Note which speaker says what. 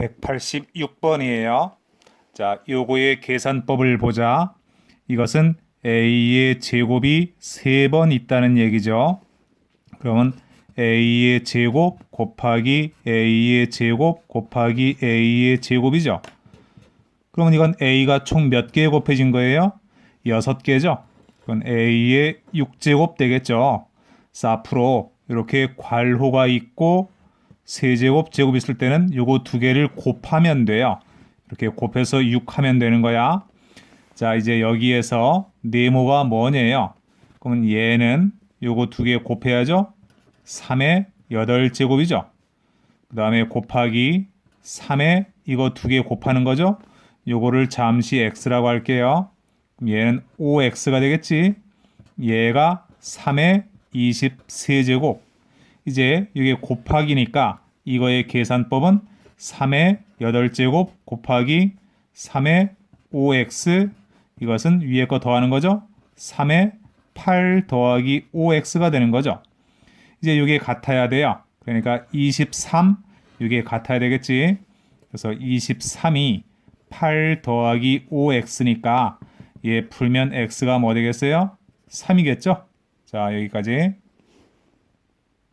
Speaker 1: 186번이에요. 자, 요거의 계산법을 보자. 이것은 a의 제곱이 3번 있다는 얘기죠. 그러면 a의 제곱 곱하기 a의 제곱 곱하기 a의 제곱이죠. 그러면 이건 a가 총 몇 개 곱해진 거예요? 6개죠. 그건 a의 6제곱 되겠죠. 4% 이렇게 괄호가 있고 세제곱 제곱 있을 때는 요거 두 개를 곱하면 돼요. 이렇게 곱해서 6 하면 되는 거야. 자, 이제 여기에서 네모가 뭐냐요? 그러면 얘는 요거 두 개 곱해야죠. 3의 8제곱이죠. 그 다음에 곱하기 3의 이거 두 개 곱하는 거죠. 요거를 잠시 x라고 할게요. 얘는 5x가 되겠지. 얘가 3의 23제곱. 이제 이게 곱하기니까 이거의 계산법은 3의 8제곱 곱하기 3의 5x 이것은 위에 거 더하는 거죠. 3의 8 더하기 5x가 되는 거죠. 이제 이게 같아야 돼요. 그러니까 23 이게 같아야 되겠지. 그래서 23이 8 더하기 5x니까 얘 풀면 x가 뭐 되겠어요? 3이겠죠? 자, 여기까지.